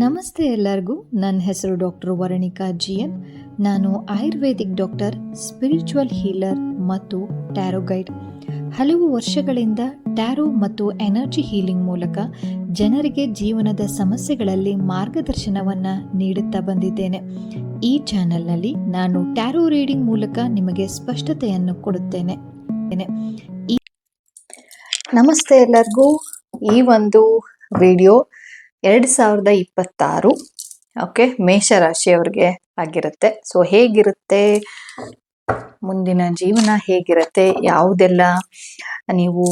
ನಮಸ್ತೆ ಎಲ್ಲರಿಗೂ. ನನ್ನ ಹೆಸರು ಡಾಕ್ಟರ್ ವರಣಿಕಾ ಜಿ ಎನ್ ನಾನು ಆಯುರ್ವೇದಿಕ್ ಡಾಕ್ಟರ್, ಸ್ಪಿರಿಚುವಲ್ ಹೀಲರ್ ಮತ್ತು ಟ್ಯಾರೋ ಗೈಡ್. ಹಲವು ವರ್ಷಗಳಿಂದ ಟ್ಯಾರೋ ಮತ್ತು ಎನರ್ಜಿ ಹೀಲಿಂಗ್ ಮೂಲಕ ಜನರಿಗೆ ಜೀವನದ ಸಮಸ್ಯೆಗಳಲ್ಲಿ ಮಾರ್ಗದರ್ಶನವನ್ನು ನೀಡುತ್ತಾ ಬಂದಿದ್ದೇನೆ. ಈ ಚಾನೆಲ್ನಲ್ಲಿ ನಾನು ಟ್ಯಾರೋ ರೀಡಿಂಗ್ ಮೂಲಕ ನಿಮಗೆ ಸ್ಪಷ್ಟತೆಯನ್ನು ಕೊಡುತ್ತೇನೆ. ನಮಸ್ತೆ ಎಲ್ಲರಿಗೂ. ಈ ಒಂದು ವಿಡಿಯೋ ಎರಡು ಸಾವಿರದ ಇಪ್ಪತ್ತಾರು. ಓಕೆ ಮೇಷರಾಶಿಯವ್ರಿಗೆ ಆಗಿರುತ್ತೆ. ಸೊ ಹೇಗಿರುತ್ತೆ? ಮುಂದಿನ ಜೀವನ ಹೇಗಿರುತ್ತೆ? ಯಾವುದೆಲ್ಲ ನೀವು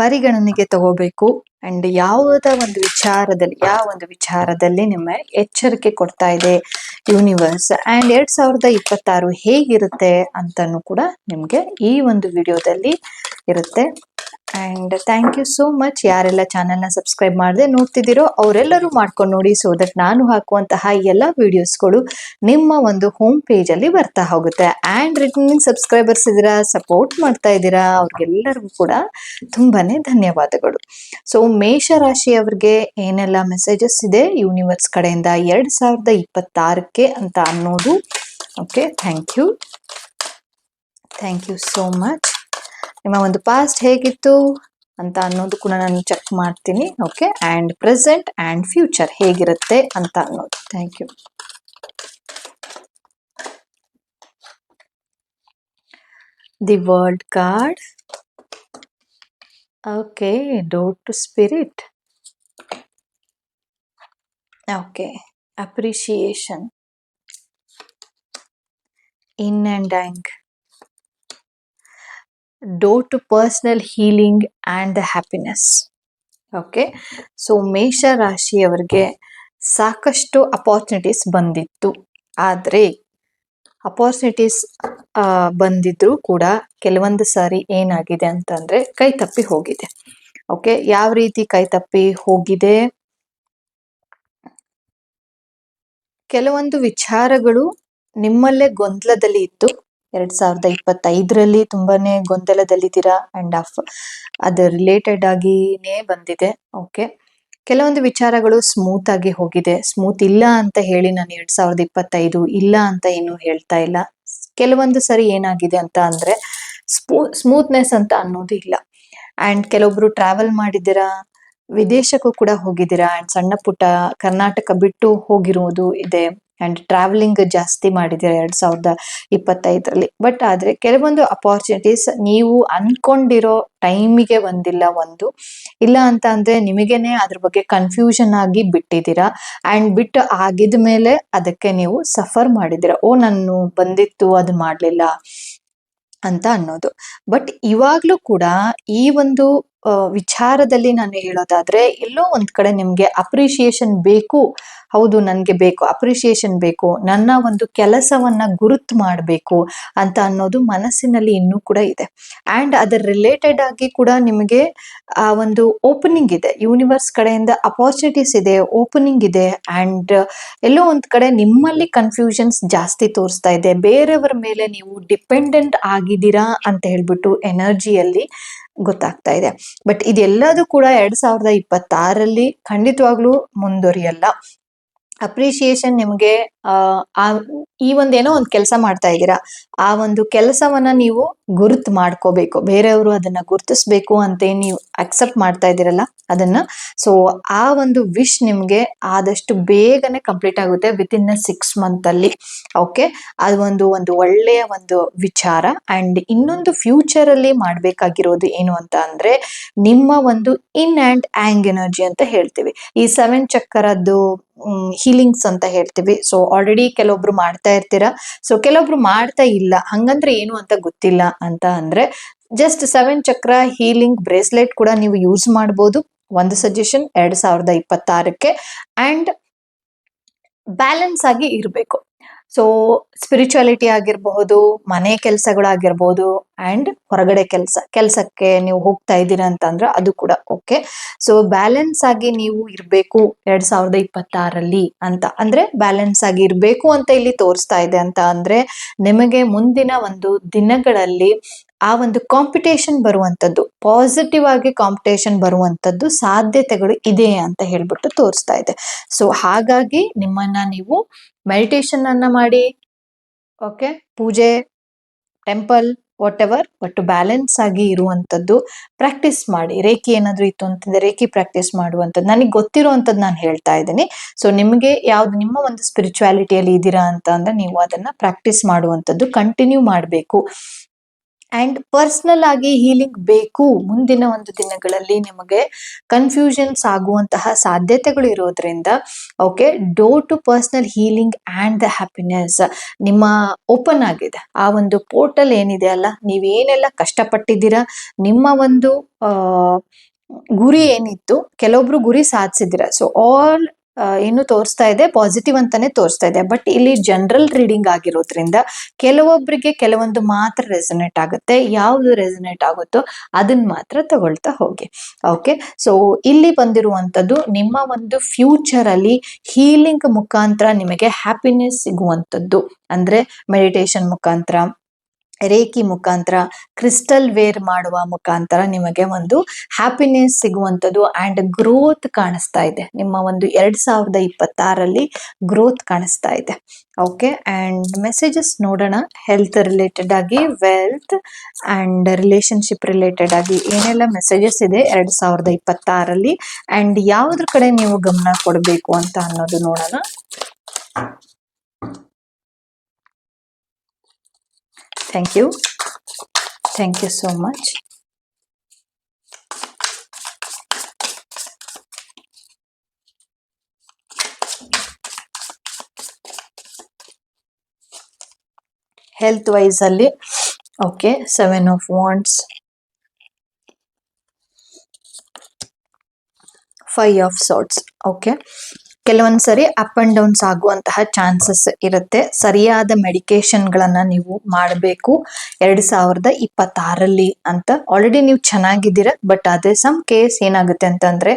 ಪರಿಗಣನೆಗೆ ತಗೋಬೇಕು? ಅಂಡ್ ಯಾವುದ ಒಂದು ವಿಚಾರದಲ್ಲಿ, ಯಾವ ಒಂದು ವಿಚಾರದಲ್ಲಿ ನಿಮ್ಮ ಎಚ್ಚರಿಕೆ ಕೊಡ್ತಾ ಇದೆ? ಯೂನಿವರ್ಸ್ ಅಂಡ್ ಎರಡ್ ಸಾವಿರದ ಇಪ್ಪತ್ತಾರು ಹೇಗಿರುತ್ತೆ ಅಂತಾನು ಕೂಡ ನಿಮಗೆ ಈ ಒಂದು ವಿಡಿಯೋದಲ್ಲಿ ಇರುತ್ತೆ. And thank you so much ಯಾರೆಲ್ಲ ಚಾನಲ್ನ ಸಬ್ಸ್ಕ್ರೈಬ್ ಮಾಡದೆ ನೋಡ್ತಿದ್ದೀರೋ ಅವರೆಲ್ಲರೂ ಮಾಡ್ಕೊಂಡು ನೋಡಿ ಸೊ ದಟ್ ನಾನು ಹಾಕುವಂತಹ ಎಲ್ಲ ವೀಡಿಯೋಸ್ಗಳು ನಿಮ್ಮ ಒಂದು ಹೋಮ್ ಪೇಜಲ್ಲಿ ಬರ್ತಾ ಹೋಗುತ್ತೆ. ಆ್ಯಂಡ್ ರಿಟರ್ನಿಂಗ್ ಸಬ್ಸ್ಕ್ರೈಬರ್ಸ್ ಇದ್ದೀರಾ ಸಪೋರ್ಟ್ ಮಾಡ್ತಾ ಇದ್ದೀರಾ, ಅವ್ರಿಗೆಲ್ಲರಿಗೂ ಕೂಡ ತುಂಬಾ ಧನ್ಯವಾದಗಳು. ಸೊ ಮೇಷರಾಶಿಯವ್ರಿಗೆ ಏನೆಲ್ಲ ಮೆಸೇಜಸ್ ಇದೆ? ಯೂನಿವರ್ಸ್ ಕಡೆಯಿಂದ ಎರಡು ಸಾವಿರದ ಇಪ್ಪತ್ತಾರಕ್ಕೆ ಅಂತ ಅನ್ನೋದು. Okay thank you thank you so much ನಿಮ್ಮ ಒಂದು ಪಾಸ್ಟ್ ಹೇಗಿತ್ತು ಅಂತ ಅನ್ನೋದು ಕೂಡ ನಾನು ಚೆಕ್ ಮಾಡ್ತೀನಿ okay and present and future ಹೇಗಿರುತ್ತೆ ಅಂತ ಅನ್ನೋದು. Thank you the world card okay door to spirit okay appreciation in and thank door to personal healing and the happiness okay so ಮೇಷ ರಾಶಿಯವರಿಗೆ ಸಾಕಷ್ಟು ಅಪಾರ್ಚುನಿಟೀಸ್ ಬಂದಿತ್ತು. ಆದರೆ ಅಪಾರ್ಚುನಿಟೀಸ್ ಬಂದಿದ್ರು ಕೂಡ ಕೆಲವೊಂದು ಸಾರಿ ಏನಾಗಿದೆ ಅಂತಂದ್ರೆ ಕೈ ತಪ್ಪಿ ಹೋಗಿದೆ. ಓಕೆ ಯಾವ ರೀತಿ ಕೈ ತಪ್ಪಿ ಹೋಗಿದೆ? ಕೆಲವೊಂದು ವಿಚಾರಗಳು ನಿಮ್ಮಲ್ಲೇ ಗೊಂದಲದಲ್ಲಿ ಇತ್ತು. ಎರಡ್ ಸಾವಿರದ ಇಪ್ಪತ್ತೈದರಲ್ಲಿ ತುಂಬಾನೇ ಗೊಂದಲದಲ್ಲಿದ್ದೀರಾ? ಅಂಡ್ ಆಫ್ ಅದು ರಿಲೇಟೆಡ್ ಆಗಿನೇ ಬಂದಿದೆ. ಓಕೆ ಕೆಲವೊಂದು ವಿಚಾರಗಳು ಸ್ಮೂತ್ ಆಗಿ ಹೋಗಿದೆ. ಸ್ಮೂತ್ ಇಲ್ಲ ಅಂತ ಹೇಳಿ ನಾನು ಎರಡ್ ಸಾವಿರದ ಇಪ್ಪತ್ತೈದು ಇಲ್ಲ ಅಂತ ಏನು ಹೇಳ್ತಾ ಇಲ್ಲ. ಕೆಲವೊಂದು ಸರಿ ಏನಾಗಿದೆ ಅಂತ ಅಂದ್ರೆ, ಸ್ಮೂ ಸ್ಮೂತ್ನೆಸ್ ಅಂತ ಅನ್ನೋದು ಇಲ್ಲ. ಅಂಡ್ ಕೆಲವೊಬ್ರು ಟ್ರಾವೆಲ್ ಮಾಡಿದ್ದೀರಾ? ವಿದೇಶಕ್ಕೂ ಕೂಡ ಹೋಗಿದ್ದೀರಾ? ಅಂಡ್ ಸಣ್ಣ ಪುಟ್ಟ ಕರ್ನಾಟಕ ಬಿಟ್ಟು ಹೋಗಿರುವುದು ಇದೆ. ಅಂಡ್ ಟ್ರಾವೆಲಿಂಗ್ ಜಾಸ್ತಿ ಮಾಡಿದ್ದೀರಾ ಎರಡ್ ಸಾವಿರದ ಇಪ್ಪತ್ತೈದರಲ್ಲಿ? ಬಟ್ ಆದ್ರೆ ಕೆಲವೊಂದು ಅಪಾರ್ಚುನಿಟೀಸ್ ನೀವು ಅನ್ಕೊಂಡಿರೋ ಟೈಮಿಗೆ ಬಂದಿಲ್ಲ ಒಂದು. ಇಲ್ಲ ಅಂತ ಅಂದ್ರೆ ನಿಮಗೇನೆ ಅದ್ರ ಬಗ್ಗೆ ಕನ್ಫ್ಯೂಷನ್ ಆಗಿ ಬಿಟ್ಟಿದ್ದೀರಾ? ಅಂಡ್ ಬಿಟ್ಟು ಆಗಿದ ಮೇಲೆ ಅದಕ್ಕೆ ನೀವು ಸಫರ್ ಮಾಡಿದ್ದೀರಾ? ಓ, ನಾನು ಬಂದಿತ್ತು, ಅದು ಮಾಡ್ಲಿಲ್ಲ ಅಂತ ಅನ್ನೋದು. ಬಟ್ ಇವಾಗ್ಲೂ ಕೂಡ ಈ ಒಂದು ವಿಚಾರದಲ್ಲಿ ನಾನು ಹೇಳೋದಾದ್ರೆ ಎಲ್ಲೋ ಒಂದ್ ಕಡೆ ನಿಮ್ಗೆ ಅಪ್ರಿಶಿಯೇಷನ್ ಬೇಕು ಹೌದು, ನನಗೆ ಬೇಕು ಅಪ್ರಿಷಿಯೇಷನ್ ಬೇಕು, ನನ್ನ ಒಂದು ಕೆಲಸವನ್ನ ಗುರುತು ಮಾಡಬೇಕು ಅಂತ ಅನ್ನೋದು ಮನಸ್ಸಿನಲ್ಲಿ ಇನ್ನೂ ಕೂಡ ಇದೆ. ಆ್ಯಂಡ್ ಅದರ ರಿಲೇಟೆಡ್ ಆಗಿ ಕೂಡ ನಿಮಗೆ, ಆ ಒಂದು ಓಪನಿಂಗ್ ಇದೆ. ಯೂನಿವರ್ಸ್ ಕಡೆಯಿಂದ ಅಪಾರ್ಚುನಿಟೀಸ್ ಇದೆ ಓಪನಿಂಗ್ ಇದೆ ಆ್ಯಂಡ್ ಎಲ್ಲೋ ಒಂದು ಕಡೆ ನಿಮ್ಮಲ್ಲಿ ಕನ್ಫ್ಯೂಷನ್ಸ್ ಜಾಸ್ತಿ ತೋರಿಸ್ತಾ ಇದೆ. ಬೇರೆಯವರ ಮೇಲೆ ನೀವು ಡಿಪೆಂಡೆಂಟ್ ಆಗಿದ್ದೀರಾ ಅಂತ ಹೇಳ್ಬಿಟ್ಟು ಎನರ್ಜಿಯಲ್ಲಿ ಗೊತ್ತಾಗ್ತಾ ಇದೆ. ಬಟ್ ಇದೆಲ್ಲದೂ ಕೂಡ ಎರಡ್ ಸಾವಿರದ ಇಪ್ಪತ್ತಾರಲ್ಲಿ ಖಂಡಿತವಾಗ್ಲೂ ಮುಂದುವರಿಯಲ್ಲ. ಅಪ್ರಿಶಿಯೇಷನ್ ನಿಮಗೆ, ಆ ಈ ಒಂದೇನೋ ಒಂದು ಕೆಲಸ ಮಾಡ್ತಾ ಇದ್ದೀರಾ, ಆ ಒಂದು ಕೆಲಸವನ್ನ ನೀವು ಗುರುತು ಮಾಡ್ಕೋಬೇಕು. ಬೇರೆಯವರು ಅದನ್ನ ಗುರುತಿಸ್ಬೇಕು ಅಂತ ನೀವು ಅಕ್ಸೆಪ್ಟ್ ಮಾಡ್ತಾ ಇದ್ದೀರಲ್ಲ? ಅದನ್ನ. ಸೊ ಆ ಒಂದು ವಿಶ್ ನಿಮ್ಗೆ ಆದಷ್ಟು ಬೇಗನೆ ಕಂಪ್ಲೀಟ್ ಆಗುತ್ತೆ ವಿತ್ ಇನ್ ಸಿಕ್ಸ್ ಮಂತ್ ಅಲ್ಲಿ. ಓಕೆ ಅದು ಒಂದು ಒಂದು ಒಳ್ಳೆಯ ಒಂದು ವಿಚಾರ. ಅಂಡ್ ಇನ್ನೊಂದು ಫ್ಯೂಚರ್ ಅಲ್ಲಿ ಮಾಡ್ಬೇಕಾಗಿರೋದು ಏನು ಅಂತ ಅಂದ್ರೆ, ನಿಮ್ಮ ಒಂದು ಇನ್ ಅಂಡ್ ಆಂಗ್ ಎನರ್ಜಿ ಅಂತ ಹೇಳ್ತೀವಿ. ಈ ಸೆವೆನ್ ಚಕ್ಕರದ್ದು ಹೀಲಿಂಗ್ಸ್ ಅಂತ ಹೇಳ್ತೀವಿ. ಸೊ ಆಲ್ರೆಡಿ ಕೆಲವೊಬ್ರು ಮಾಡ್ತಾ ಇರ್ತೀರಾ? ಸೊ ಕೆಲವೊಬ್ರು ಮಾಡ್ತಾ ಇಲ್ಲ. ಹಂಗಂದ್ರೆ ಏನು ಅಂತ ಗೊತ್ತಿಲ್ಲ ಅಂತ ಅಂದ್ರೆ just seven chakra healing bracelet ಕೂಡ ನೀವು ಯೂಸ್ ಮಾಡ್ಬೋದು. ಒಂದು ಸಜೆಷನ್ ಎರಡ್ ಸಾವಿರದ ಇಪ್ಪತ್ತಾರಕ್ಕೆ ಅಂಡ್ ಬ್ಯಾಲೆನ್ಸ್ ಆಗಿ ಇರಬೇಕು. ಸೊ ಸ್ಪಿರಿಚುಯಾಲಿಟಿ ಆಗಿರಬಹುದು, ಮನೆ ಕೆಲಸಗಳಾಗಿರ್ಬಹುದು ಅಂಡ್ ಹೊರಗಡೆ ಕೆಲಸ, ಕೆಲಸಕ್ಕೆ ನೀವು ಹೋಗ್ತಾ ಇದ್ದೀರಾ ಅಂತ ಅಂದ್ರೆ ಅದು ಕೂಡ ಓಕೆ ಸೊ ಬ್ಯಾಲೆನ್ಸ್ ಆಗಿ ನೀವು ಇರಬೇಕು ಎರಡ್ ಸಾವಿರದ ಇಪ್ಪತ್ತಾರಲ್ಲಿ ಅಂತ. ಅಂದ್ರೆ ಬ್ಯಾಲೆನ್ಸ್ ಆಗಿ ಇರಬೇಕು ಅಂತ ಇಲ್ಲಿ ತೋರಿಸ್ತಾ ಇದೆ ಅಂತ ಅಂದ್ರೆ ನಿಮಗೆ ಮುಂದಿನ ಒಂದು ದಿನಗಳಲ್ಲಿ ಆ ಒಂದು ಕಾಂಪಿಟೇಷನ್ ಬರುವಂತದ್ದು ಪಾಸಿಟಿವ್ ಆಗಿ ಕಾಂಪಿಟೇಷನ್ ಬರುವಂತದ್ದು ಸಾಧ್ಯತೆಗಳು ಇದೆ ಅಂತ ಹೇಳ್ಬಿಟ್ಟು ತೋರಿಸ್ತಾ ಇದೆ. ಸೊ ಹಾಗಾಗಿ ನಿಮ್ಮನ್ನ ನೀವು ಮೆಡಿಟೇಷನ್ ಅನ್ನ ಮಾಡಿ ಓಕೆ ಪೂಜೆ ಟೆಂಪಲ್ ವಾಟ್ ಎವರ್ ಒಟ್ಟು ಬ್ಯಾಲೆನ್ಸ್ ಆಗಿ ಇರುವಂತದ್ದು ಪ್ರಾಕ್ಟೀಸ್ ಮಾಡಿ. ರೇಖಿ ಏನಾದ್ರೂ ಇತ್ತು ಅಂತಂದ್ರೆ ರೇಖಿ ಪ್ರಾಕ್ಟೀಸ್ ಮಾಡುವಂಥದ್ದು ನನಗೆ ಗೊತ್ತಿರುವಂಥದ್ದು ನಾನು ಹೇಳ್ತಾ ಇದ್ದೀನಿ. ಸೊ ನಿಮಗೆ ಯಾವ್ದು, ನಿಮ್ಮ ಒಂದು ಸ್ಪಿರಿಚುವಾಲಿಟಿಯಲ್ಲಿ ಇದ್ದೀರಾ ಅಂತ ಅಂದ್ರೆ ನೀವು ಅದನ್ನ ಪ್ರಾಕ್ಟೀಸ್ ಮಾಡುವಂಥದ್ದು ಕಂಟಿನ್ಯೂ ಮಾಡಬೇಕು. ಅಂಡ್ ಪರ್ಸನಲ್ ಆಗಿ ಹೀಲಿಂಗ್ ಬೇಕು ಮುಂದಿನ ಒಂದು ದಿನಗಳಲ್ಲಿ ನಿಮಗೆ ಕನ್ಫ್ಯೂಷನ್ಸ್ ಆಗುವಂತಹ ಸಾಧ್ಯತೆಗಳು ಇರೋದ್ರಿಂದ okay door to personal healing and the happiness ನಿಮ್ಮ ಓಪನ್ ಆಗಿದೆ. ಆ ಒಂದು ಪೋರ್ಟಲ್ ಏನಿದೆ ಅಲ್ಲ ನೀವೇನೆಲ್ಲ ಕಷ್ಟಪಟ್ಟಿದ್ದೀರಾ, ನಿಮ್ಮ ಒಂದು ಗುರಿ ಏನಿತ್ತು, ಕೆಲವೊಬ್ರು ಗುರಿ ಸಾಧಿಸಿದ್ದೀರಾ. ಸೊ ಆಲ್ ಏನು ತೋರಿಸ್ತಾ ಇದೆ ಪಾಸಿಟಿವ್ ಅಂತಾನೆ ತೋರಿಸ್ತಾ ಇದೆ. ಬಟ್ ಇಲ್ಲಿ ಜನರಲ್ ರೀಡಿಂಗ್ ಆಗಿರೋದ್ರಿಂದ ಕೆಲವೊಬ್ಬರಿಗೆ ಕೆಲವೊಂದು ಮಾತ್ರ ರೆಸನೇಟ್ ಆಗುತ್ತೆ, ಯಾವುದು ರೆಸನೇಟ್ ಆಗುತ್ತೋ ಅದನ್ನ ಮಾತ್ರ ತಗೊಳ್ತಾ ಹೋಗಿ. ಓಕೆ ಸೊ ಇಲ್ಲಿ ಬಂದಿರುವಂಥದ್ದು ನಿಮ್ಮ ಒಂದು ಫ್ಯೂಚರ್ ಅಲ್ಲಿ ಹೀಲಿಂಗ್ ಮುಖಾಂತರ ನಿಮಗೆ ಹ್ಯಾಪಿನೆಸ್ ಸಿಗುವಂಥದ್ದು. ಅಂದ್ರೆ ಮೆಡಿಟೇಷನ್ ಮುಖಾಂತರ ರೇಖಿ ಮುಖಾಂತರ, ಕ್ರಿಸ್ಟಲ್ ವೇರ್ ಮಾಡುವ ಮುಖಾಂತರ ನಿಮಗೆ ಒಂದು ಹ್ಯಾಪಿನೆಸ್ ಸಿಗುವಂಥದ್ದು ಆ್ಯಂಡ್ ಗ್ರೋತ್ ಕಾಣಿಸ್ತಾ ಇದೆ. ನಿಮ್ಮ ಒಂದು ಎರಡು ಸಾವಿರದ ಇಪ್ಪತ್ತಾರಲ್ಲಿ ಗ್ರೋತ್ ಕಾಣಿಸ್ತಾ ಇದೆ. ಓಕೆ ಆ್ಯಂಡ್ ಮೆಸೇಜಸ್ ನೋಡೋಣ. ಹೆಲ್ತ್ ರಿಲೇಟೆಡ್ ಆಗಿ ವೆಲ್ತ್ ಆ್ಯಂಡ್ ರಿಲೇಷನ್ಶಿಪ್ ರಿಲೇಟೆಡ್ ಆಗಿ ಏನೆಲ್ಲ ಮೆಸೇಜಸ್ ಇದೆ ಎರಡು ಸಾವಿರದ ಇಪ್ಪತ್ತಾರಲ್ಲಿ ಆ್ಯಂಡ್ ಯಾವುದ್ರ ಕಡೆ ನೀವು ಗಮನ ಕೊಡಬೇಕು ಅಂತ ಅನ್ನೋದು ನೋಡೋಣ. Thank you thank you so much health wise ಅಲ್ಲಿ okay seven of wands five of swords okay ಕೆಲವೊಂದು ಸರಿ ಅಪ್ ಅಂಡ್ ಡೌನ್ಸ್ ಆಗುವಂತಹ ಚಾನ್ಸಸ್ ಇರುತ್ತೆ. ಸರಿಯಾದ ಮೆಡಿಕೇಶನ್ ಗಳನ್ನ ನೀವು ಮಾಡಬೇಕು. ಎರಡ್ ಸಾವಿರದ ಇಪ್ಪತ್ತಾರಲ್ಲಿ ಅಂತ. ಆಲ್ರೆಡಿ ನೀವು ಚೆನ್ನಾಗಿದ್ದೀರ ಬಟ್ ಅದೇ ಸಮ್ ಕೇಸ್ ಏನಾಗುತ್ತೆ ಅಂತಂದ್ರೆ,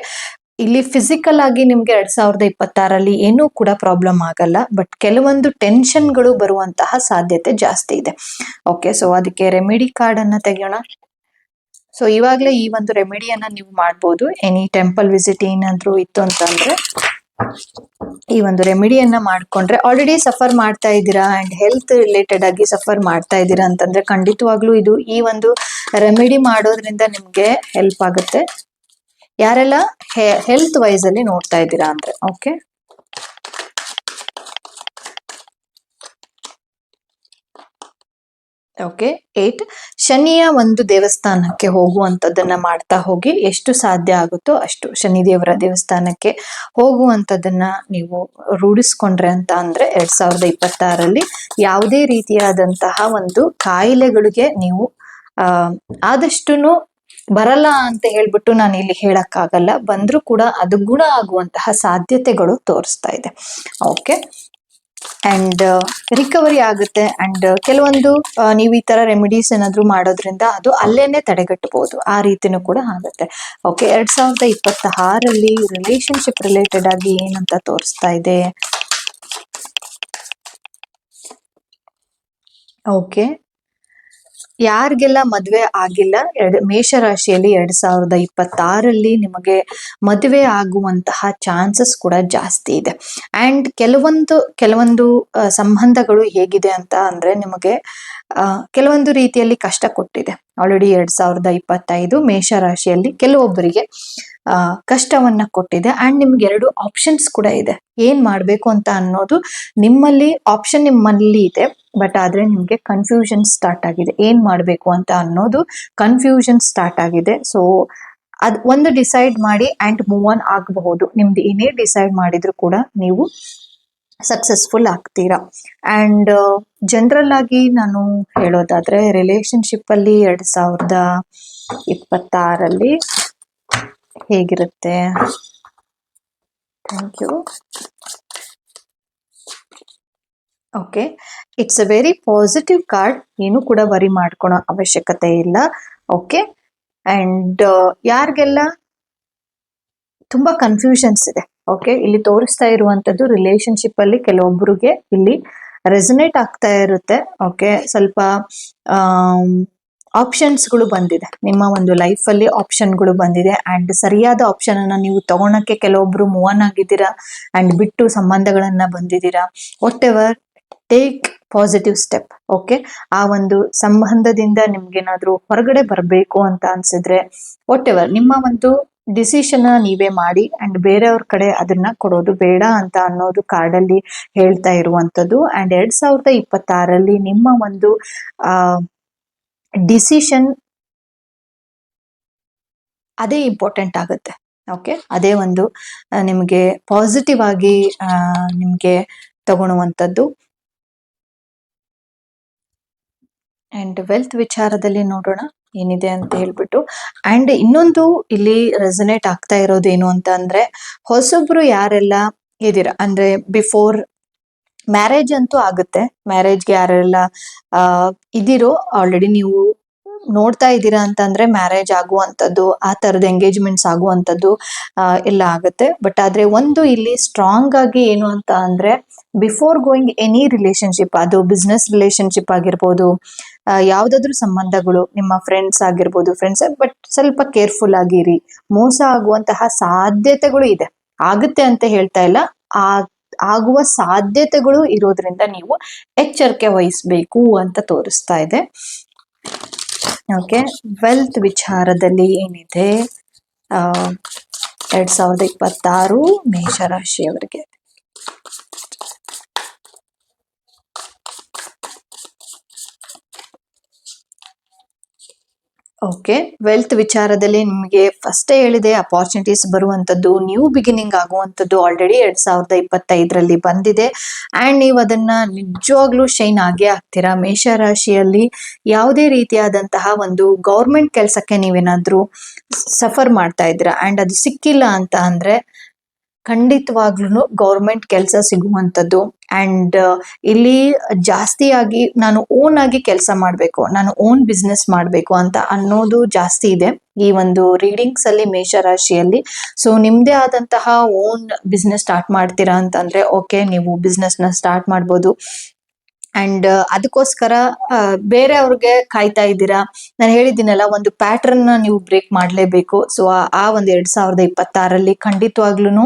ಇಲ್ಲಿ ಫಿಸಿಕಲ್ ಆಗಿ ನಿಮ್ಗೆ ಎರಡ್ ಸಾವಿರದ ಇಪ್ಪತ್ತಾರಲ್ಲಿ ಏನೂ ಕೂಡ ಪ್ರಾಬ್ಲಮ್ ಆಗಲ್ಲ ಬಟ್ ಕೆಲವೊಂದು ಟೆನ್ಷನ್ಗಳು ಬರುವಂತಹ ಸಾಧ್ಯತೆ ಜಾಸ್ತಿ ಇದೆ. ಓಕೆ ಸೊ ಅದಕ್ಕೆ ರೆಮಿಡಿ ಕಾರ್ಡ್ ಅನ್ನ ತೆಗೆಯೋಣ. ಸೊ ಇವಾಗಲೇ ಈ ಒಂದು ರೆಮಿಡಿಯನ್ನ ನೀವು ಮಾಡ್ಬೋದು. ಎನಿ ಟೆಂಪಲ್ ವಿಸಿಟ್ ಏನಾದ್ರೂ ಇತ್ತು ಅಂತಂದ್ರೆ ಈ ಒಂದು ರೆಮಿಡಿಯನ್ನ ಮಾಡ್ಕೊಂಡ್ರೆ ಆಲ್ರೆಡಿ ಸಫರ್ ಮಾಡ್ತಾ ಇದ್ದೀರಾ ಅಂಡ್ ಹೆಲ್ತ್ ರಿಲೇಟೆಡ್ ಆಗಿ ಸಫರ್ ಮಾಡ್ತಾ ಇದ್ದೀರಾ ಅಂತಂದ್ರೆ ಖಂಡಿತವಾಗ್ಲೂ ಇದು ಈ ಒಂದು ರೆಮಿಡಿ ಮಾಡೋದ್ರಿಂದ ನಿಮ್ಗೆ ಹೆಲ್ಪ್ ಆಗುತ್ತೆ. ಯಾರೆಲ್ಲ ಹೆಲ್ತ್ ವೈಸ್ ಅಲ್ಲಿ ನೋಡ್ತಾ ಇದ್ದೀರಾ ಅಂದ್ರೆ ಓಕೆ ಓಕೆ ಏಟ್ ಶನಿಯ ಒಂದು ದೇವಸ್ಥಾನಕ್ಕೆ ಹೋಗುವಂಥದ್ದನ್ನ ಮಾಡ್ತಾ ಹೋಗಿ ಎಷ್ಟು ಸಾಧ್ಯ ಆಗುತ್ತೋ ಅಷ್ಟು ಶನಿದೇವರ ದೇವಸ್ಥಾನಕ್ಕೆ ಹೋಗುವಂಥದ್ದನ್ನ ನೀವು ರೂಢಿಸ್ಕೊಂಡ್ರೆ ಅಂತ ಅಂದ್ರೆ ಎರಡ್ ಸಾವಿರದ ಇಪ್ಪತ್ತಾರಲ್ಲಿ ಯಾವುದೇ ರೀತಿಯಾದಂತಹ ಒಂದು ಕಾಯಿಲೆಗಳಿಗೆ ನೀವು, ಆ, ಆದಷ್ಟುನು ಬರಲ್ಲ ಅಂತ ಹೇಳ್ಬಿಟ್ಟು ನಾನು ಇಲ್ಲಿ ಹೇಳಕ್ಕಾಗಲ್ಲ. ಬಂದ್ರೂ ಕೂಡ ಅದು ಗುಣ ಆಗುವಂತಹ ಸಾಧ್ಯತೆಗಳು ತೋರಿಸ್ತಾ ಇದೆ. ಓಕೆ ಅಂಡ್ ರಿಕವರಿ ಆಗುತ್ತೆ. ಅಂಡ್ ಕೆಲವೊಂದು ನೀವು ಈ ತರ ರೆಮಿಡೀಸ್ ಏನಾದ್ರು ಮಾಡೋದ್ರಿಂದ ಅದು ಅಲ್ಲೇನೆ ತಡೆಗಟ್ಟಬಹುದು. ಆ ರೀತಿನೂ ಕೂಡ ಆಗುತ್ತೆ. ಓಕೆ ಎರಡ್ ಸಾವಿರದ ಇಪ್ಪತ್ತ ಆರಲ್ಲಿ ರಿಲೇಶನ್ಶಿಪ್ ರಿಲೇಟೆಡ್ ಆಗಿ ಏನಂತ ತೋರಿಸ್ತಾ ಇದೆ. ಓಕೆ ಯಾರಿಗೆಲ್ಲ ಮದುವೆ ಆಗಿಲ್ಲ? ಎರಡ್ ಮೇಷರಾಶಿಯಲ್ಲಿ ಎರಡ್ ಸಾವಿರದ ಇಪ್ಪತ್ತಾರಲ್ಲಿ ನಿಮಗೆ ಮದುವೆ ಆಗುವಂತಹ ಚಾನ್ಸಸ್ ಕೂಡ ಜಾಸ್ತಿ ಇದೆ. ಅಂಡ್ ಕೆಲವೊಂದು ಕೆಲವೊಂದು ಸಂಬಂಧಗಳು ಹೇಗಿದೆ ಅಂತ ಅಂದ್ರೆ ನಿಮಗೆ ಕೆಲವೊಂದು ರೀತಿಯಲ್ಲಿ ಕಷ್ಟ ಕೊಟ್ಟಿದೆ. ಆಲ್ರೆಡಿ ಎರಡ್ ಸಾವಿರದ ಇಪ್ಪತ್ತೈದು ಮೇಷರಾಶಿಯಲ್ಲಿ ಕೆಲವೊಬ್ಬರಿಗೆ ಕಷ್ಟವನ್ನ ಕೊಟ್ಟಿದೆ. ಅಂಡ್ ನಿಮ್ಗೆ ಎರಡು ಆಪ್ಷನ್ಸ್ ಕೂಡ ಇದೆ. ಏನ್ ಮಾಡ್ಬೇಕು ಅಂತ ಅನ್ನೋದು ನಿಮ್ಮಲ್ಲಿ ಆಪ್ಷನ್ ನಿಮ್ಮಲ್ಲಿ ಇದೆ. ಬಟ್ ಆದ್ರೆ ನಿಮ್ಗೆ ಕನ್ಫ್ಯೂಷನ್ ಸ್ಟಾರ್ಟ್ ಆಗಿದೆ. ಏನ್ ಮಾಡ್ಬೇಕು ಅಂತ ಅನ್ನೋದು ಕನ್ಫ್ಯೂಷನ್ ಸ್ಟಾರ್ಟ್ ಆಗಿದೆ. ಸೊ ಅದ್ ಒಂದು ಡಿಸೈಡ್ ಮಾಡಿ ಅಂಡ್ ಮೂವ್ ಆನ್ ಆಗಬಹುದು. ನಿಮ್ದು ಏನೇ ಡಿಸೈಡ್ ಮಾಡಿದ್ರು ಕೂಡ ನೀವು ಸಕ್ಸಸ್ಫುಲ್ ಆಗ್ತೀರಾ. ಅಂಡ್ ಜನರಲ್ ಆಗಿ ನಾನು ಹೇಳೋದಾದ್ರೆ ರಿಲೇಶನ್ಶಿಪ್ ಅಲ್ಲಿ ಎರಡ್ ಸಾವಿರದ ಇಪ್ಪತ್ತಾರಲ್ಲಿ ಹೇಗಿರುತ್ತೆ? Thank you okay it's a very positive card ಏನು ಕೂಡ ವರಿ ಮಾಡ್ಕೊಳೋ ಅವಶ್ಯಕತೆ ಇಲ್ಲ. ಓಕೆ ಅಂಡ್ ಯಾರಿಗೆಲ್ಲ ತುಂಬಾ ಕನ್ಫ್ಯೂಷನ್ಸ್ ಇದೆ. ಓಕೆ ಇಲ್ಲಿ ತೋರಿಸ್ತಾ ಇರುವಂತದ್ದು ರಿಲೇಶನ್ಶಿಪ್ ಅಲ್ಲಿ ಕೆಲವೊಬ್ಬರಿಗೆ ಇಲ್ಲಿ ರೆಸನೇಟ್ ಆಗ್ತಾ ಇರುತ್ತೆ. ಓಕೆ ಸ್ವಲ್ಪ ಆಪ್ಷನ್ಸ್ಗಳು ಬಂದಿದೆ. ನಿಮ್ಮ ಒಂದು ಲೈಫಲ್ಲಿ ಆಪ್ಷನ್ಗಳು ಬಂದಿದೆ. ಆ್ಯಂಡ್ ಸರಿಯಾದ ಆಪ್ಷನ್ ಅನ್ನ ನೀವು ತಗೊಳಕ್ಕೆ ಕೆಲವೊಬ್ರು ಮೂವನ್ ಆಗಿದ್ದೀರಾ? ಆ್ಯಂಡ್ ಬಿಟ್ಟು ಸಂಬಂಧಗಳನ್ನ ಬಂದಿದ್ದೀರಾ? Whatever take positive step okay ಆ ಒಂದು ಸಂಬಂಧದಿಂದ ನಿಮ್ಗೇನಾದ್ರೂ ಹೊರಗಡೆ ಬರಬೇಕು ಅಂತ ಅನ್ಸಿದ್ರೆ ವಾಟ್ ಎವರ್ ನಿಮ್ಮ ಒಂದು ಡಿಸಿಷನ್ ನೀವೇ ಮಾಡಿ ಅಂಡ್ ಬೇರೆಯವ್ರ ಕಡೆ ಅದನ್ನ ಕೊಡೋದು ಬೇಡ ಅಂತ ಅನ್ನೋದು ಕಾರ್ಡಲ್ಲಿ ಹೇಳ್ತಾ ಇರುವಂತದ್ದು ಅಂಡ್ ಎರಡ್ ಸಾವಿರದ ಇಪ್ಪತ್ತಾರಲ್ಲಿ ನಿಮ್ಮ ಒಂದು ಡಿಸಿಷನ್ ಅದೇ ಇಂಪಾರ್ಟೆಂಟ್ ಆಗುತ್ತೆ ಓಕೆ ಅದೇ ಒಂದು ನಿಮಗೆ ಪಾಸಿಟಿವ್ ಆಗಿ ನಿಮ್ಗೆ ತಗೊಳುವಂಥದ್ದು ಅಂಡ್ ವೆಲ್ತ್ ವಿಚಾರದಲ್ಲಿ ನೋಡೋಣ, ಏನಿದೆ ಅಂತ ಹೇಳ್ಬಿಟ್ಟು. ಅಂಡ್ ಇನ್ನೊಂದು ಇಲ್ಲಿ ರೆಸನೇಟ್ ಆಗ್ತಾ ಇರೋದು ಏನು ಅಂತ ಅಂದ್ರೆ, ಹೊಸಬ್ರು ಯಾರೆಲ್ಲ ಇದೀರ ಅಂದ್ರೆ ಬಿಫೋರ್ ಮ್ಯಾರೇಜ್ ಅಂತೂ ಆಗುತ್ತೆ. ಮ್ಯಾರೇಜ್ಗೆ ಯಾರೆಲ್ಲ ಇದಿರೋ ಆಲ್ರೆಡಿ ನೀವು ನೋಡ್ತಾ ಇದ್ದೀರಾ ಅಂತಂದ್ರೆ ಮ್ಯಾರೇಜ್ ಆಗುವಂಥದ್ದು, ಆ ತರದ ಎಂಗೇಜ್ಮೆಂಟ್ಸ್ ಆಗುವಂಥದ್ದು ಎಲ್ಲ ಆಗುತ್ತೆ. ಬಟ್ ಆದ್ರೆ ಒಂದು ಇಲ್ಲಿ ಸ್ಟ್ರಾಂಗ್ ಆಗಿ ಏನು ಅಂತ ಅಂದ್ರೆ ಬಿಫೋರ್ ಗೋಯಿಂಗ್ ಎನಿ ರಿಲೇಶನ್ಶಿಪ್ ಅದು ಬಿಸ್ನೆಸ್ ರಿಲೇಶನ್ಶಿಪ್ ಆಗಿರ್ಬೋದು ಯಾವ್ದಾದ್ರು ಸಂಬಂಧಗಳು, ನಿಮ್ಮ ಫ್ರೆಂಡ್ಸ್ ಆಗಿರ್ಬೋದು ಫ್ರೆಂಡ್ಸ್ ಬಟ್ ಸ್ವಲ್ಪ ಕೇರ್ಫುಲ್ ಆಗಿರಿ. ಮೋಸ ಆಗುವಂತಹ ಸಾಧ್ಯತೆಗಳು ಇದೆ. ಆಗುತ್ತೆ ಅಂತ ಹೇಳ್ತಾ ಇಲ್ಲ. ಆಗುವ ಸಾಧ್ಯತೆಗಳು ಇರೋದ್ರಿಂದ ನೀವು ಎಚ್ಚರಿಕೆ ವಹಿಸ್ಬೇಕು ಅಂತ ತೋರಿಸ್ತಾ ಇದೆ. ಓಕೆ ವೆಲ್ತ್ ವಿಚಾರದಲ್ಲಿ ಏನಿದೆ? ಎರಡ್ ಸಾವಿರದ ಇಪ್ಪತ್ತಾರು ಮೇಷರಾಶಿಯವರಿಗೆ ಓಕೆ ವೆಲ್ತ್ ವಿಚಾರದಲ್ಲಿ ನಿಮಗೆ ಫಸ್ಟೇ ಹೇಳಿದೆ ಅಪಾರ್ಚುನಿಟೀಸ್ ಬರುವಂಥದ್ದು ನ್ಯೂ ಬಿಗಿನಿಂಗ್ ಆಗುವಂಥದ್ದು ಆಲ್ರೆಡಿ ಎರಡ್ ಸಾವಿರದ ಇಪ್ಪತ್ತೈದರಲ್ಲಿ ಬಂದಿದೆ. ಆ್ಯಂಡ್ ನೀವು ಅದನ್ನ ನಿಜವಾಗ್ಲೂ ಶೈನ್ ಆಗೇ ಆಗ್ತೀರಾ? ಮೇಷರಾಶಿಯಲ್ಲಿ ಯಾವುದೇ ರೀತಿಯಾದಂತಹ ಒಂದು ಗೌರ್ಮೆಂಟ್ ಕೆಲಸಕ್ಕೆ ನೀವೇನಾದ್ರೂ ಸಫರ್ ಮಾಡ್ತಾ ಇದ್ದೀರಾ? ಆ್ಯಂಡ್ ಅದು ಸಿಕ್ಕಿಲ್ಲ ಅಂತ ಅಂದ್ರೆ ಖಂಡಿತವಾಗ್ಲೂ ಗೌರ್ಮೆಂಟ್ ಕೆಲಸ ಸಿಗುವಂಥದ್ದು. ಅಂಡ್ ಇಲ್ಲಿ ಜಾಸ್ತಿಯಾಗಿ ನಾನು ಓನ್ ಆಗಿ ಕೆಲಸ ಮಾಡಬೇಕು, ನಾನು ಓನ್ ಬಿಸ್ನೆಸ್ ಮಾಡಬೇಕು ಅಂತ ಅನ್ನೋದು ಜಾಸ್ತಿ ಇದೆ. ಈ ಒಂದು ರೀಡಿಂಗ್ಸ್ ಅಲ್ಲಿ ಮೇಷರಾಶಿಯಲ್ಲಿ. ಸೊ ನಿಮ್ದೇ ಆದಂತಹ ಓನ್ ಬಿಸ್ನೆಸ್ ಸ್ಟಾರ್ಟ್ ಮಾಡ್ತೀರಾ ಅಂತಂದ್ರೆ ಓಕೆ ನೀವು ಬಿಸ್ನೆಸ್ನ ಸ್ಟಾರ್ಟ್ ಮಾಡ್ಬೋದು. ಅಂಡ್ ಅದಕ್ಕೋಸ್ಕರ ಬೇರೆ ಬೇರೆಯವ್ರಿಗೆ ಕಾಯ್ತಾ ಇದ್ದೀರಾ? ನಾನು ಹೇಳಿದ್ದೀನಲ್ಲ, ಒಂದು ಪ್ಯಾಟರ್ನ್ನ ನೀವು ಬ್ರೇಕ್ ಮಾಡಲೇಬೇಕು. ಸೊ ಆ ಒಂದು ಎರಡ್ ಸಾವಿರದ ಇಪ್ಪತ್ತಾರಲ್ಲಿ ಖಂಡಿತವಾಗ್ಲೂ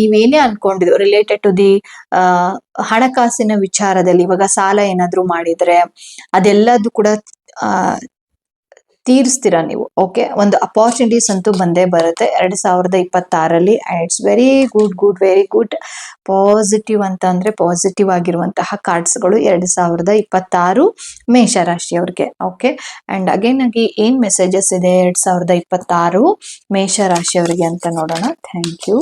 ನೀವೇನೇ ಅನ್ಕೊಂಡಿದ್ರು ರಿಲೇಟೆಡ್ ಟು ದಿ ಹಣಕಾಸಿನ ವಿಚಾರದಲ್ಲಿ, ಇವಾಗ ಸಾಲ ಏನಾದ್ರು ಮಾಡಿದ್ರೆ, ಅದೆಲ್ಲದು ಕೂಡ ತೀರಿಸ್ತೀರಾ ನೀವು? ಓಕೆ ಒಂದು ಅಪಾರ್ಚುನಿಟೀಸ್ ಅಂತೂ ಬಂದೇ ಬರುತ್ತೆ. ಎರಡ್ ಸಾವಿರದ ಇಪ್ಪತ್ತಾರಲ್ಲಿ it's very good good very good positive ಅಂತ ಅಂದ್ರೆ ಪಾಸಿಟಿವ್ ಆಗಿರುವಂತಹ ಕಾರ್ಡ್ಸ್ಗಳು ಎರಡು ಸಾವಿರದ ಇಪ್ಪತ್ತಾರು ಮೇಷರಾಶಿಯವ್ರಿಗೆ ಓಕೆ ಅಂಡ್ ಅಗೇನ್ ಆಗಿ ಏನ್ ಮೆಸೇಜಸ್ ಇದೆ ಎರಡ್ ಸಾವಿರದ ಇಪ್ಪತ್ತಾರು ಮೇಷರಾಶಿಯವರಿಗೆ ಅಂತ ನೋಡೋಣ. Thank you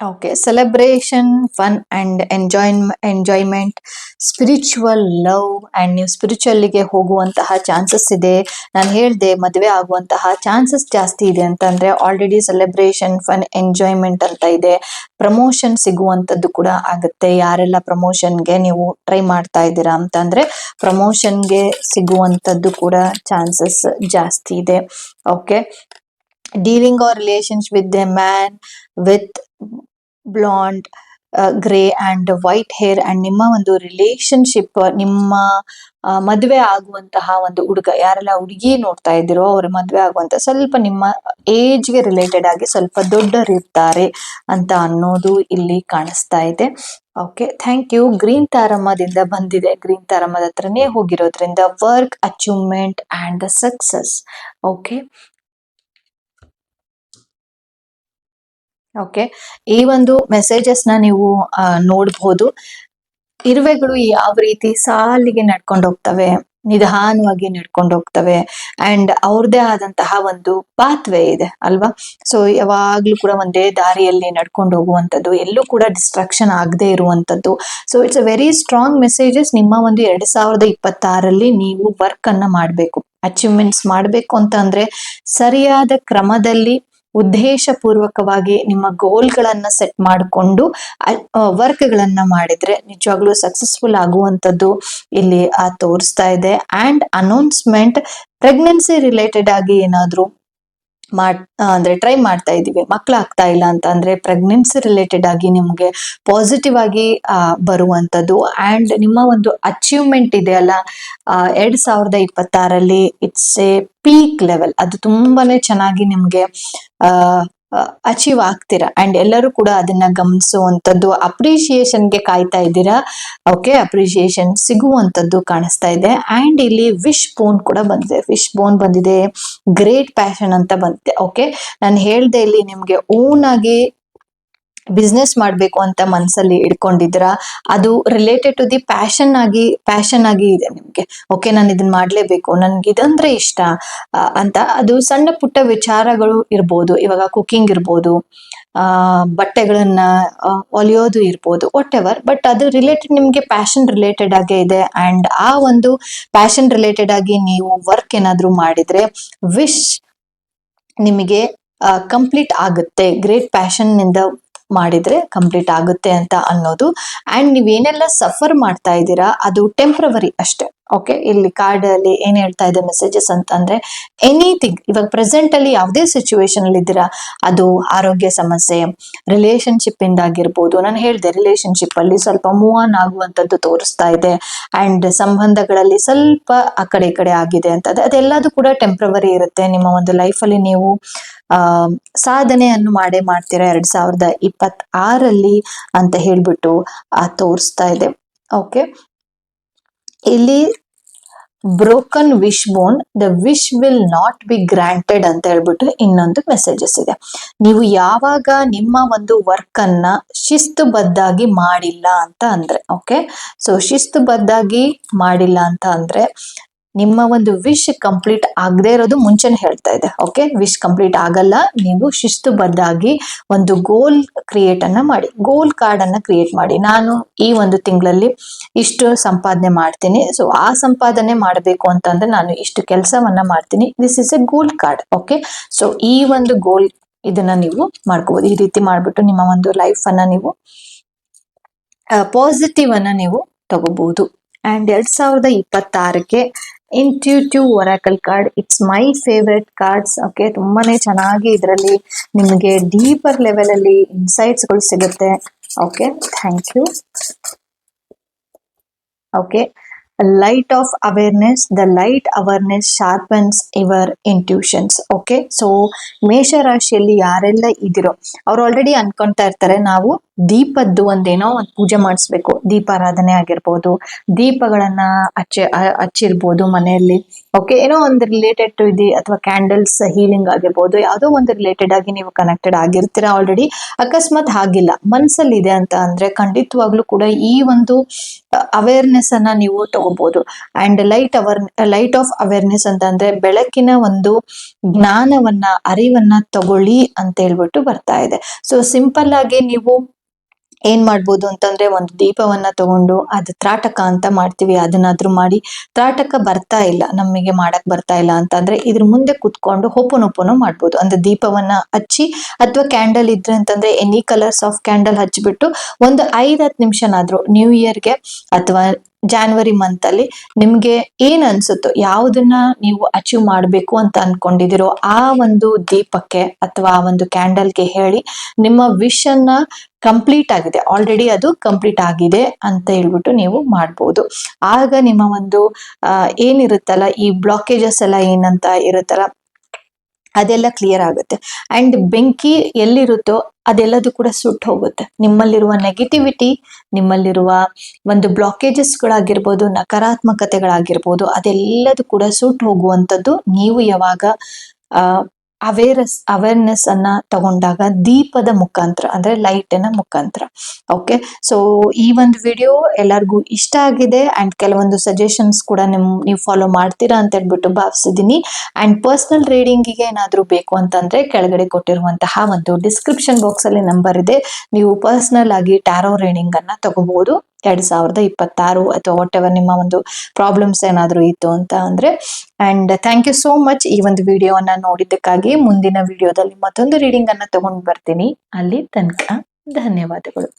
okay celebration fun and enjoy enjoyment spiritual love and ನೀವು ಸ್ಪಿರಿಚುವಲ್ಲಿಗೆ ಹೋಗುವಂತಹ ಚಾನ್ಸಸ್ ಇದೆ. ನಾನು ಹೇಳ್ದೆ ಮದುವೆ ಆಗುವಂತಹ ಚಾನ್ಸಸ್ ಜಾಸ್ತಿ ಇದೆ ಅಂತಂದ್ರೆ ಆಲ್ರೆಡಿ ಸೆಲೆಬ್ರೇಷನ್ ಫನ್ ಎಂಜಾಯ್ಮೆಂಟ್ ಅಂತ ಇದೆ. ಪ್ರಮೋಷನ್ ಸಿಗುವಂಥದ್ದು ಕೂಡ ಆಗುತ್ತೆ. ಯಾರೆಲ್ಲ ಪ್ರಮೋಷನ್ಗೆ ನೀವು ಟ್ರೈ ಮಾಡ್ತಾ ಇದ್ದೀರಾ ಅಂತಂದ್ರೆ ಪ್ರಮೋಷನ್ಗೆ ಸಿಗುವಂಥದ್ದು ಕೂಡ ಚಾನ್ಸಸ್ ಜಾಸ್ತಿ ಇದೆ. Okay dealing or relations with a man with blonde grey and white hair and ನಿಮ್ಮ ಒಂದು ರಿಲೇಶನ್ಶಿಪ್ ನಿಮ್ಮ ಮದುವೆ ಆಗುವಂತಹ ಒಂದು ಹುಡುಗ, ಯಾರೆಲ್ಲ ಹುಡುಗಿ ನೋಡ್ತಾ ಇದ್ದೀರೋ ಅವ್ರ ಮದುವೆ ಆಗುವಂತ ಸ್ವಲ್ಪ ನಿಮ್ಮ ಏಜ್ಗೆ ರಿಲೇಟೆಡ್ ಆಗಿ ಸ್ವಲ್ಪ ದೊಡ್ಡರಿರ್ತಾರೆ ಅಂತ ಅನ್ನೋದು ಇಲ್ಲಿ ಕಾಣಿಸ್ತಾ ಇದೆ. ಓಕೆ ಥ್ಯಾಂಕ್ ಯು ಗ್ರೀನ್ ತಾರಮ್ಮದಿಂದ ಬಂದಿದೆ. ಗ್ರೀನ್ ತಾರಮ್ಮದ ಹತ್ರನೇ ಹೋಗಿರೋದ್ರಿಂದ work achievement and the success okay okay ಈ ಒಂದು ಮೆಸೇಜಸ್ನ ನೀವು ನೋಡಬಹುದು ಇರುವೆಗಳು ಯಾವ ರೀತಿ ಸಾಲಿಗೆ ನಡ್ಕೊಂಡು ಹೋಗ್ತವೆ, ನಿಧಾನವಾಗಿ ನಡ್ಕೊಂಡು ಹೋಗ್ತವೆ ಅಂಡ್ ಅವ್ರದೇ ಆದಂತಹ ಒಂದು ಪಾತ್ವೆ ಇದೆ, ಅಲ್ವಾ? ಸೊ ಯಾವಾಗ್ಲೂ ಕೂಡ ಒಂದೇ ದಾರಿಯಲ್ಲಿ ನಡ್ಕೊಂಡು ಹೋಗುವಂಥದ್ದು, ಎಲ್ಲೂ ಕೂಡ ಡಿಸ್ಟ್ರಾಕ್ಷನ್ ಆಗದೆ ಇರುವಂಥದ್ದು. So it's a very strong messages ನಿಮ್ಮ ಒಂದು ಎರಡ್ ಸಾವಿರದ ಇಪ್ಪತ್ತಾರಲ್ಲಿ ನೀವು ವರ್ಕ್ ಅನ್ನ ಮಾಡಬೇಕು. ಅಚೀವ್ಮೆಂಟ್ಸ್ ಮಾಡಬೇಕು ಅಂತ ಅಂದ್ರೆ, ಸರಿಯಾದ ಕ್ರಮದಲ್ಲಿ ಉದ್ದೇಶಪೂರ್ವಕವಾಗಿ ನಿಮ್ಮ ಗೋಲ್ಗಳನ್ನ ಸೆಟ್ ಮಾಡಿಕೊಂಡು ವರ್ಕ್ಗಳನ್ನ ಮಾಡಿದ್ರೆ ನಿಜವಾಗ್ಲೂ ಸಕ್ಸಸ್ಫುಲ್ ಆಗುವಂಥದ್ದು ಇಲ್ಲಿ ತೋರಿಸ್ತಾ ಇದೆ. ಅಂಡ್ ಅನೌನ್ಸ್ಮೆಂಟ್ ಪ್ರೆಗ್ನೆನ್ಸಿ ರಿಲೇಟೆಡ್ ಆಗಿ ಏನಾದ್ರು ಮಾಡ್ ಅಂದ್ರೆ ಟ್ರೈ ಮಾಡ್ತಾ ಇದ್ದೀವಿ. ಮಕ್ಳು ಆಗ್ತಾ ಇಲ್ಲ ಅಂತ ಅಂದ್ರೆ ಪ್ರೆಗ್ನೆನ್ಸಿ ರಿಲೇಟೆಡ್ ಆಗಿ ನಿಮ್ಗೆ ಪಾಸಿಟಿವ್ ಆಗಿ ಬರುವಂತದ್ದು. ಅಂಡ್ ನಿಮ್ಮ ಒಂದು ಅಚೀವ್ಮೆಂಟ್ ಇದೆ ಅಲ್ಲ ಎರಡ್ ಸಾವಿರದ ಇಪ್ಪತ್ತಾರಲ್ಲಿ ಇಟ್ಸ್ ಎ ಪೀಕ್ ಲೆವೆಲ್ ಅದು ತುಂಬಾನೇ ಚೆನ್ನಾಗಿ ನಿಮ್ಗೆ ಅಚೀವ್ ಆಗ್ತೀರಾ? ಅಂಡ್ ಎಲ್ಲರೂ ಕೂಡ ಅದನ್ನ ಗಮನಿಸುವಂತದ್ದು ಅಪ್ರಿಶಿಯೇಷನ್ಗೆ ಕಾಯ್ತಾ ಇದ್ದೀರಾ? ಓಕೆ ಅಪ್ರಿಶಿಯೇಷನ್ ಸಿಗುವಂತದ್ದು ಕಾಣಿಸ್ತಾ ಇದೆ. ಅಂಡ್ ಇಲ್ಲಿ ವಿಶ್ ಬೋನ್ ಕೂಡ ಬಂದಿದೆ. ವಿಶ್ ಬೋನ್ ಬಂದಿದೆ. ಗ್ರೇಟ್ ಪ್ಯಾಷನ್ ಅಂತ ಬಂದಿದೆ. ಓಕೆ ನಾನು ಹೇಳ್ದೆ ಇಲ್ಲಿ ನಿಮಗೆ ಓನ್ ಆಗಿ ಬಿಸ್ನೆಸ್ ಮಾಡಬೇಕು ಅಂತ ಮನಸ್ಸಲ್ಲಿ ಇಟ್ಕೊಂಡಿದ್ರ ಅದು ರಿಲೇಟೆಡ್ ಟು ದಿ ಪ್ಯಾಷನ್ ಆಗಿ ಪ್ಯಾಷನ್ ಆಗಿ ಇದೆ ನಿಮ್ಗೆ. ಓಕೆ ನಾನು ಇದನ್ನ ಮಾಡ್ಲೇಬೇಕು. ನನ್ಗೆ ಇದಂದ್ರೆ ಇಷ್ಟ. ಅಂತ. ಅದು ಸಣ್ಣ ಪುಟ್ಟ ವಿಚಾರಗಳು ಇರ್ಬೋದು. ಇವಾಗ ಕುಕಿಂಗ್ ಇರ್ಬೋದು. ಬಟ್ಟೆಗಳನ್ನ ಒಲಿಯೋದು ಇರ್ಬೋದು. ವಾಟ್ ಎವರ್ ಬಟ್ ಅದು ರಿಲೇಟೆಡ್ ನಿಮ್ಗೆ ಪ್ಯಾಷನ್ ರಿಲೇಟೆಡ್ ಆಗೇ ಇದೆ. ಅಂಡ್ ಆ ಒಂದು ಪ್ಯಾಷನ್ ರಿಲೇಟೆಡ್ ಆಗಿ ನೀವು ವರ್ಕ್ ಏನಾದರೂ ಮಾಡಿದ್ರೆ ವಿಶ್ ನಿಮಗೆ ಕಂಪ್ಲೀಟ್ ಆಗುತ್ತೆ. ಗ್ರೇಟ್ ಪ್ಯಾಷನ್ನಿಂದ ಮಾಡಿದ್ರೆ ಕಂಪ್ಲೀಟ್ ಆಗುತ್ತೆ ಅಂತ ಅನ್ನೋದು. ಅಂಡ್ ನೀವೇನೆಲ್ಲ ಸಫರ್ ಮಾಡ್ತಾ ಇದ್ದೀರಾ ಅದು ಟೆಂಪ್ರವರಿ ಅಷ್ಟೇ. ಓಕೆ ಇಲ್ಲಿ ಕಾರ್ಡ್ ಅಲ್ಲಿ ಏನ್ ಹೇಳ್ತಾ ಇದೆ ಮೆಸೇಜಸ್ ಅಂತಂದ್ರೆ ಎನಿಥಿಂಗ್ ಇವಾಗ ಪ್ರೆಸೆಂಟ್ ಅಲ್ಲಿ ಯಾವುದೇ ಸಿಚುವೇಶನ್ ಅಲ್ಲಿ ಇದ್ದೀರಾ, ಅದು ಆರೋಗ್ಯ ಸಮಸ್ಯೆ ರಿಲೇಶನ್ಶಿಪ್ ಇಂದ ಆಗಿರ್ಬೋದು, ನಾನು ಹೇಳಿದೆ ರಿಲೇಶನ್ಶಿಪ್ ಅಲ್ಲಿ ಸ್ವಲ್ಪ ಮೂವ್ ಆನ್ ಆಗುವಂತದ್ದು ತೋರಿಸ್ತಾ ಇದೆ ಅಂಡ್ ಸಂಬಂಧಗಳಲ್ಲಿ ಸ್ವಲ್ಪ ಆ ಕಡೆ ಕಡೆ ಆಗಿದೆ ಅಂತ ಅದು- ಅದೆಲ್ಲದೂ ಕೂಡ ಟೆಂಪ್ರವರಿ ಇರುತ್ತೆ. ನಿಮ್ಮ ಒಂದು ಲೈಫ್ ಅಲ್ಲಿ ನೀವು, ಆ, ಸಾಧನೆಯನ್ನು ಮಾಡೇ ಮಾಡ್ತೀರಾ ಎರಡ್ ಸಾವಿರದ ಇಪ್ಪತ್ತ್ ಆರಲ್ಲಿ ಅಂತ ಹೇಳ್ಬಿಟ್ಟು, ಆ, ತೋರಿಸ್ತಾ ಇದೆ. ಓಕೆ ಇಲ್ಲಿ broken wish bone the wish will not be granted ಅಂತ ಹೇಳ್ಬಿಟ್ಟು ಇನ್ನೊಂದು ಮೆಸೇಜಸ್ ಇದೆ. ನೀವು ಯಾವಾಗ ನಿಮ್ಮ ಒಂದು ವರ್ಕ್ ಅನ್ನ ಶಿಸ್ತುಬದ್ಧಾಗಿ ಮಾಡಿಲ್ಲ ಅಂತ ಅಂದ್ರೆ ಓಕೆ ಸೊ ಶಿಸ್ತುಬದ್ಧಾಗಿ ಮಾಡಿಲ್ಲ ಅಂತ ಅಂದ್ರೆ ನಿಮ್ಮ ಒಂದು ವಿಶ್ ಕಂಪ್ಲೀಟ್ ಆಗದೆ ಇರೋದು ಮುಂಚೆನೆ ಹೇಳ್ತಾ ಇದೆ ಓಕೆ ವಿಶ್ ಕಂಪ್ಲೀಟ್ ಆಗಲ್ಲ, ನೀವು ಶಿಸ್ತುಬದ್ಧಾಗಿ ಒಂದು ಗೋಲ್ ಕ್ರಿಯೇಟ್ ಅನ್ನ ಮಾಡಿ ಗೋಲ್ ಕಾರ್ಡ್ ಅನ್ನ ಕ್ರಿಯೇಟ್ ಮಾಡಿ. ನಾನು ಈ ಒಂದು ತಿಂಗಳಲ್ಲಿ ಇಷ್ಟು ಸಂಪಾದನೆ ಮಾಡ್ತೀನಿ. ಸೊ ಆ ಸಂಪಾದನೆ ಮಾಡಬೇಕು ಅಂತಂದ್ರೆ ನಾನು ಇಷ್ಟು ಕೆಲಸವನ್ನ ಮಾಡ್ತೀನಿ. This is a goal card okay so ಈ ಒಂದು ಗೋಲ್ ಇದನ್ನ ನೀವು ಮಾಡ್ಕೋಬಹುದು ಈ ರೀತಿ ಮಾಡ್ಬಿಟ್ಟು ನಿಮ್ಮ ಒಂದು ಲೈಫ್ ಅನ್ನ ನೀವು ಪಾಸಿಟಿವ್ ಅನ್ನ ನೀವು ತಗೋಬಹುದು ಅಂಡ್ ಎರಡ್ ಸಾವಿರದ ಇಪ್ಪತ್ತಾರಕ್ಕೆ intuitive oracle card it's my favourite cards okay ತುಂಬಾನೇ ಚೆನ್ನಾಗಿ ಇದರಲ್ಲಿ ನಿಮಗೆ ಡೀಪರ್ ಲೆವೆಲ್ ಅಲ್ಲಿ ಇನ್ಸೈಟ್ಸ್ಗಳು ಸಿಗುತ್ತೆ. Okay thank you okay light of awareness the light awareness sharpens your intuitions okay so ಮೇಷರಾಶಿಯಲ್ಲಿ ಯಾರೆಲ್ಲ ಇದಿರೋ ಅವ್ರು ಆಲ್ರೆಡಿ ಅನ್ಕೊಂತ ಇರ್ತಾರೆ. ನಾವು ದೀಪದ್ದು ಒಂದೇನೋ ಒಂದು ಪೂಜೆ ಮಾಡಿಸ್ಬೇಕು, ದೀಪಾರಾಧನೆ ಆಗಿರ್ಬೋದು, ದೀಪಗಳನ್ನ ಹಚ್ಚಿ ಹಚ್ಚಿರ್ಬೋದು ಮನೆಯಲ್ಲಿ. ಓಕೆ ಏನೋ ಒಂದು ರಿಲೇಟೆಡ್ ಟು ಇದು, ಅಥವಾ ಕ್ಯಾಂಡಲ್ಸ್ ಹೀಲಿಂಗ್ ಆಗಿರ್ಬೋದು, ಯಾವುದೋ ಒಂದು ರಿಲೇಟೆಡ್ ಆಗಿ ನೀವು ಕನೆಕ್ಟೆಡ್ ಆಗಿರ್ತೀರಾ ಆಲ್ರೆಡಿ ಅಕಸ್ಮಾತ್ ಆಗಿಲ್ಲ ಮನಸ್ಸಲ್ಲಿ ಇದೆ ಅಂತ ಅಂದ್ರೆ ಖಂಡಿತವಾಗ್ಲೂ ಕೂಡ ಈ ಒಂದು ಅವೇರ್ನೆಸ್ ಅನ್ನ ನೀವು ತಗೋಬಹುದು and light our light of awareness ಅಂತ ಅಂದ್ರೆ ಬೆಳಕಿನ ಒಂದು ಜ್ಞಾನವನ್ನ, ಅರಿವನ್ನ ತಗೊಳ್ಳಿ ಅಂತ ಹೇಳ್ಬಿಟ್ಟು ಬರ್ತಾ ಇದೆ. ಸೊ ಸಿಂಪಲ್ ಆಗಿ ನೀವು ಏನ್ ಮಾಡ್ಬೋದು ಅಂತಂದ್ರೆ ಒಂದು ದೀಪವನ್ನ ತಗೊಂಡು ಅದು ತ್ರಾಟಕ ಅಂತ ಮಾಡ್ತೀವಿ. ಅದನ್ನಾದ್ರೂ ಮಾಡಿ ತ್ರಾಟಕ ಬರ್ತಾ ಇಲ್ಲ ನಮಗೆ ಮಾಡಕ್ ಬರ್ತಾ ಇಲ್ಲ ಅಂತಂದ್ರೆ ಇದ್ರ ಮುಂದೆ ಕುತ್ಕೊಂಡು ಹೊಪ್ಪನೊಪ್ಪನು ಮಾಡ್ಬೋದು. ಅಂದ್ರೆ ದೀಪವನ್ನ ಹಚ್ಚಿ ಅಥವಾ ಕ್ಯಾಂಡಲ್ ಇದ್ರೆ ಅಂತಂದ್ರೆ ಎನಿ ಕಲರ್ಸ್ ಆಫ್ ಕ್ಯಾಂಡಲ್ ಹಚ್ಚಿಬಿಟ್ಟು ಒಂದು ಐದ್ ಹತ್ತು ನಿಮಿಷನಾದ್ರೂ, ನ್ಯೂ ಇಯರ್ಗೆ ಅಥವಾ ಜಾನ್ವರಿ ಮಂತ್ ಅಲ್ಲಿ ನಿಮ್ಗೆ ಏನ್ ಅನ್ಸುತ್ತೋ, ಯಾವ್ದನ್ನ ನೀವು ಅಚೀವ್ ಮಾಡ್ಬೇಕು ಅಂತ ಅನ್ಕೊಂಡಿದಿರೋ ಆ ಒಂದು ದೀಪಕ್ಕೆ ಅಥವಾ ಆ ಒಂದು ಕ್ಯಾಂಡಲ್ಗೆ ಹೇಳಿ ನಿಮ್ಮ ವಿಶ್ ಅನ್ನ ಕಂಪ್ಲೀಟ್ ಆಗಿದೆ. ಆಲ್ರೆಡಿ ಅದು ಕಂಪ್ಲೀಟ್ ಆಗಿದೆ ಅಂತ ಹೇಳ್ಬಿಟ್ಟು ನೀವು ಮಾಡ್ಬೋದು. ಆಗ ನಿಮ್ಮ ಒಂದು ಏನಿರುತ್ತಲ್ಲ, ಈ ಬ್ಲಾಕೇಜಸ್ ಎಲ್ಲ ಏನಂತ ಇರುತ್ತಲ್ಲ ಅದೆಲ್ಲ ಕ್ಲಿಯರ್ ಆಗುತ್ತೆ. ಅಂಡ್ ಬೆಂಕಿ ಎಲ್ಲಿರುತ್ತೋ ಅದೆಲ್ಲದೂ ಕೂಡ ಸುಟ್ಟು ಹೋಗುತ್ತೆ. ನಿಮ್ಮಲ್ಲಿರುವ ನೆಗೆಟಿವಿಟಿ ನಿಮ್ಮಲ್ಲಿರುವ ಒಂದು ಬ್ಲಾಕೇಜಸ್ಗಳಾಗಿರ್ಬೋದು ನಕಾರಾತ್ಮಕತೆಗಳಾಗಿರ್ಬೋದು, ಅದೆಲ್ಲದೂ ಕೂಡ ಸುಟ್ಟು ಹೋಗುವಂಥದ್ದು ನೀವು ಯಾವಾಗ ಅವೇರಸ್ ಅವೇರ್ನೆಸ್ ಅನ್ನ ತಗೊಂಡಾಗ ದೀಪದ ಮುಖಾಂತರ, ಅಂದ್ರೆ ಲೈಟ್ ಲೈಟಿನ ಮುಖಾಂತರ. ಓಕೆ ಸೊ ಈ ಒಂದು ವಿಡಿಯೋ ಎಲ್ಲರಿಗೂ ಇಷ್ಟ ಆಗಿದೆ ಅಂಡ್ ಕೆಲವೊಂದು ಸಜೆಷನ್ಸ್ ಕೂಡ ನಿಮ್, ನೀವು ಫಾಲೋ ಮಾಡ್ತೀರಾ ಅಂತ ಹೇಳ್ಬಿಟ್ಟು ಭಾವಿಸಿದೀನಿ. ಅಂಡ್ ಪರ್ಸನಲ್ ರೀಡಿಂಗಿಗೆ ಏನಾದರೂ ಬೇಕು ಅಂತಂದ್ರೆ ಕೆಳಗಡೆ ಕೊಟ್ಟಿರುವಂತಹ ಒಂದು ಡಿಸ್ಕ್ರಿಪ್ಷನ್ ಬಾಕ್ಸ್ ಅಲ್ಲಿ ನಂಬರ್ ಇದೆ. ನೀವು ಪರ್ಸನಲ್ ಆಗಿ ಟ್ಯಾರೋ ರೀಡಿಂಗ್ ಅನ್ನ ತಗೋಬಹುದು ಎರಡ್ ಸಾವಿರದ ಇಪ್ಪತ್ತಾರು ಅಥವಾ ವಾಟ್ ಎವರ್ ನಿಮ್ಮ ಒಂದು ಪ್ರಾಬ್ಲಮ್ಸ್ ಏನಾದರೂ ಇತ್ತು ಅಂತ ಅಂದ್ರೆ and thank you so much ಈ ಒಂದು ವಿಡಿಯೋವನ್ನ ನೋಡಿದ್ದಕ್ಕಾಗಿ. ಮುಂದಿನ ವಿಡಿಯೋದಲ್ಲಿ ಮತ್ತೊಂದು ರೀಡಿಂಗ್ ಅನ್ನ ತಗೊಂಡು ಬರ್ತೀನಿ. ಅಲ್ಲಿ ತನಕ ಧನ್ಯವಾದಗಳು.